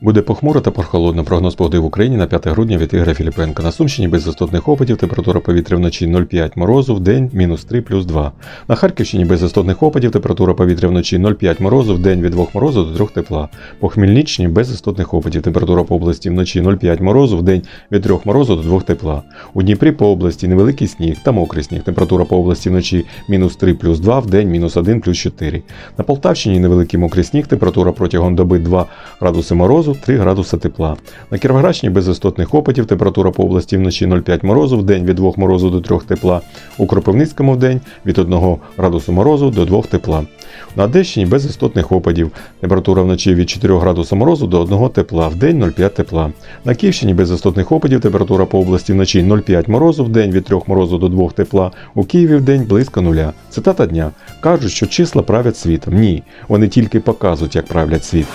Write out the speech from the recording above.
Буде похмуро та прохолодно. Прогноз погоди в Україні на 5 грудня від Ігоря Філіпенка. На Сумщині без істотних опадів, температура повітря вночі 0,5 морозу, в день мінус 3 плюс 2. На Харківщині без істотних опадів, температура повітря вночі 0,5 морозу, в день від 2 морозу до 3 тепла. По Хмельниччині без істотних опадів, температура по області вночі 0,5 морозу, в день від 3 морозу до 2 тепла. У Дніпрі по області невеликий сніг та мокрий сніг. Температура по області вночі мінус 3 плюс 2, в день мінус 1 плюс 4. На Полтавщині невеликий мокрий сніг, температура протягом доби 2 градуси морозу, 3 градуси тепла. На Кіровоградщині без істотних опадів, температура по області вночі 0,5 морозу, в день від 2 морозу до 3 тепла. У Кропивницькому в день від 1 градусу морозу до 2 тепла. На Одещині без істотних опадів, температура вночі від 4 градуса морозу до 1 тепла, в день 0,5 тепла. На Київщині без істотних опадів, температура по області вночі 0,5 морозу, в день від 3 морозу до 2 тепла. У Києві в день близько нуля. Цитата дня. Кажуть, що числа правлять світом. Ні, вони тільки показують, як правлять світ.